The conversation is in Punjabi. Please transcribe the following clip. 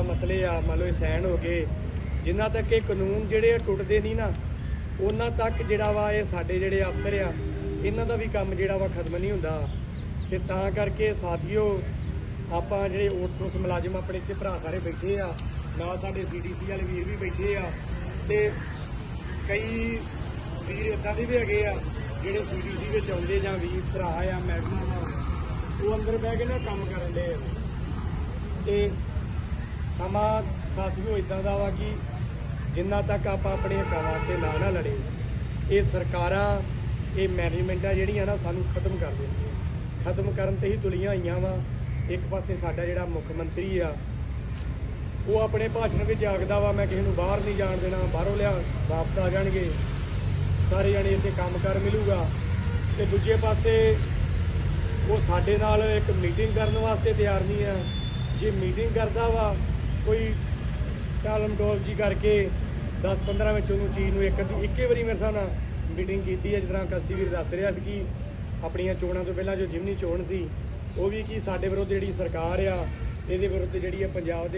ਵਗੈਰਾ ਮਸਲੇ ਆ, ਮੰਨ ਲਓ ਇਹ ਸੈਨ ਹੋ ਗਏ, ਜਿੰਨਾ ਤੱਕ ਇਹ ਕਾਨੂੰਨ ਜਿਹੜੇ ਆ ਟੁੱਟਦੇ ਨਹੀਂ ਨਾ, ਉਹਨਾਂ ਤੱਕ ਜਿਹੜਾ ਵਾ ਇਹ ਸਾਡੇ ਜਿਹੜੇ ਅਫਸਰ ਆ, ਇਹਨਾਂ ਦਾ ਵੀ ਕੰਮ ਜਿਹੜਾ ਵਾ ਖਤਮ ਨਹੀਂ ਹੁੰਦਾ। ਤੇ ਤਾਂ ਕਰਕੇ ਸਾਥੀਓ, ਆਪਾਂ ਜਿਹੜੇ ਓਟਸੋਸ ਮੁਲਾਜ਼ਮ ਆਪਣੇ ਇੱਥੇ ਭਰਾ ਸਾਰੇ ਬੈਠੇ ਆ, ਨਾਲ ਸਾਡੇ ਸੀਡੀਸੀ ਵਾਲੇ ਵੀਰ ਵੀ ਬੈਠੇ ਆ, ਤੇ ਕਈ ਵੀਰ ਇਦਾਂ ਦੇ ਵੀ ਹੈਗੇ ਆ, ਜਿਹੜੇ ਸੀਡੀਸੀ ਵਿੱਚ ਆਉਂਦੇ ਜਾਂ ਵੀਰ ਭਰਾ ਆ ਮੈਡਮਾਂ ਵਾ, ਉਹ ਅੰਦਰ ਬਹਿ ਕੇ ਨਾ ਕੰਮ ਕਰਨ ਦੇ ਆ। ਤੇ ਸਮਾਂ ਸਾਥੀਓ ਇਦਾਂ ਦਾ ਵਾ ਕਿ ਜਿੰਨਾ ਤੱਕ ਆਪਾਂ ਆਪਣੇ ਹੱਕਾਂ ਵਾਸਤੇ ਨਾ ਨਾ ਲੜੇ, ਇਹ ਸਰਕਾਰਾਂ, ਇਹ ਮੈਨੇਜਮੈਂਟਾਂ ਜਿਹੜੀਆਂ ਨਾ ਸਾਨੂੰ ਖਤਮ ਕਰ ਦਿੰਦੀਆਂ। ਖਤਮ ਕਰਨ ਤੇ ਹੀ ਤੁਲੀਆਂ ਹੋਈਆਂ ਵਾ। ਇੱਕ ਪਾਸੇ ਸਾਡਾ ਜਿਹੜਾ ਮੁੱਖ ਮੰਤਰੀ ਆ, ਉਹ ਆਪਣੇ ਭਾਸ਼ਣ ਵਿੱਚ ਆਖਦਾ ਵਾ, ਮੈਂ ਕਿਸੇ ਨੂੰ ਬਾਹਰ ਨਹੀਂ ਜਾਣ ਦੇਣਾ, ਬਾਹਰੋਂ ਲਿਆ, ਵਾਪਸ ਆ ਜਾਣਗੇ। ਸਾਰੇ ਜਣੇ ਇੱਥੇ ਕੰਮ ਕਰ ਮਿਲੂਗਾ। ਤੇ ਦੂਜੇ ਪਾਸੇ ਉਹ ਸਾਡੇ ਨਾਲ ਇੱਕ ਮੀਟਿੰਗ ਕਰਨ ਵਾਸਤੇ ਤਿਆਰ ਨਹੀਂ ਆ। ਜੇ ਮੀਟਿੰਗ ਕਰਦਾ ਵਾ ਕੋਈ ਟਾਲਮ ਟੋਲ ਜੀ ਕਰਕੇ 10 15 ਵਿੱਚ ਉਹਨੂੰ ਚੀਜ਼ ਨੂੰ ਇੱਕ ਇੱਕੇ ਵਾਰੀ ਮੇਰੇ ਹਿਸਾਬ ਨਾਲ ਮੀਟਿੰਗ ਕੀਤੀ ਹੈ, ਜਿਸ ਤਰ੍ਹਾਂ ਕਲਸੀ ਵੀਰ ਦੱਸ ਰਿਹਾ ਸੀ ਕਿ ਆਪਣੀਆਂ ਚੋਣਾਂ ਤੋਂ ਪਹਿਲਾਂ ਜੋ ਜਿਮਨੀ ਚੋਣ ਸੀ, ਉਹ ਵੀ ਕਿ ਸਾਡੇ ਵਿਰੁੱਧ ਜਿਹੜੀ ਸਰਕਾਰ ਆ, ਇਹਦੇ ਵਿਰੁੱਧ ਜਿਹੜੀ ਹੈ ਪੰਜਾਬ ਦੇ